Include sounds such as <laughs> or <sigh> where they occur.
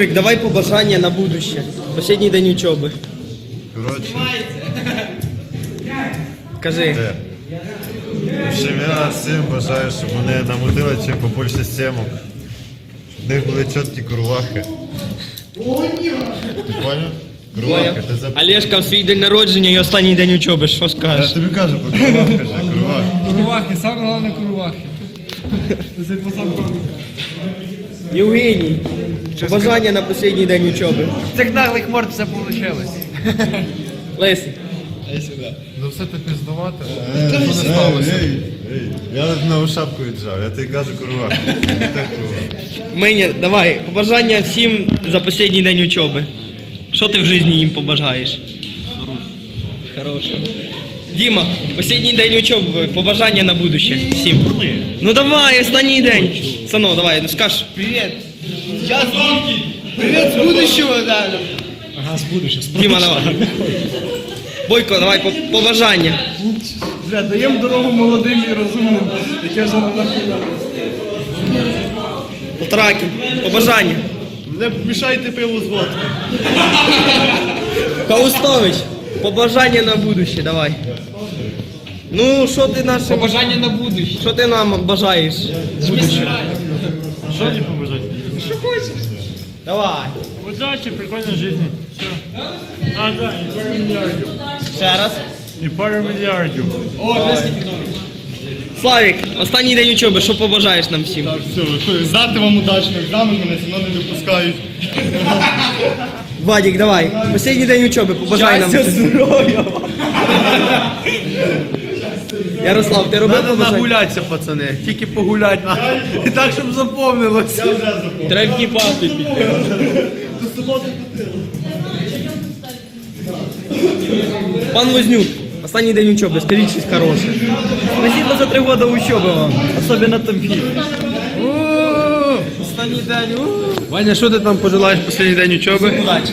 Рик, Давай побажання на будущее. Последній день учоби. Коротше, Кажи. те. В общем, я всім бажаю, щоб вони намутили чим побільше сімок. Щоб в них були чіткі курлахи. Ти поняв? Курлахи, ти за... Олешка в свій день народження і останній день учоби. Що Я скажеш? тобі кажу про курлах, каже, курлах. Курвахи, саме головне курвахи. Це <laughs> по сам Євгеній. Побажання на останній день учоби. Цих наглих морд все вийшло. <laughs> Лесі. Ну все ти піздувати. Що не сталося? Я нову шапку віджав, я тобі кажу курлах. Не. Мені, давай, побажання всім за останній день учоби. Що ти в житті їм побажаєш? Хорошого. Діма, останній день учоби, побажання на будущее всім. Ну давай, останній день. Сано, давай, ну скаж. Привіт. Сейчас Привіт з будущого, да. Діма, давай. Бойко, давай, по- побажання. Бля, даємо дорогу молодим і розумним, яке вже на Полтораки, побажання. Не мішайте пиву з водки. Каустович, побажання на будущее, давай. Ну, що ти нашим... Побажання на будущее. Що ти нам бажаєш? Що не побажати? Давай. Удачі, прикольної житті. Все. А, да, і пару мільярдів. Ще раз. І пару мільярдів. Славік, останній день учоби, що побажаєш нам всім? Все, здати вам удачно екзамен, мене все одно не випускають. Вадік, давай. Останній день учоби, побажай нам. здоров'я. Ярослав, ти робив Надо побажання? нагулятися, пацани. Тільки погулять. І так, щоб запомнилось. Треба в'їбати піти. Пан Вознюк, останній день учоби, скажіть щось хороше. Спасибо за три года учоби вам, особенно тобі. Останній день. Ваня, що ти там пожелаєш останній день учоби? Удачі.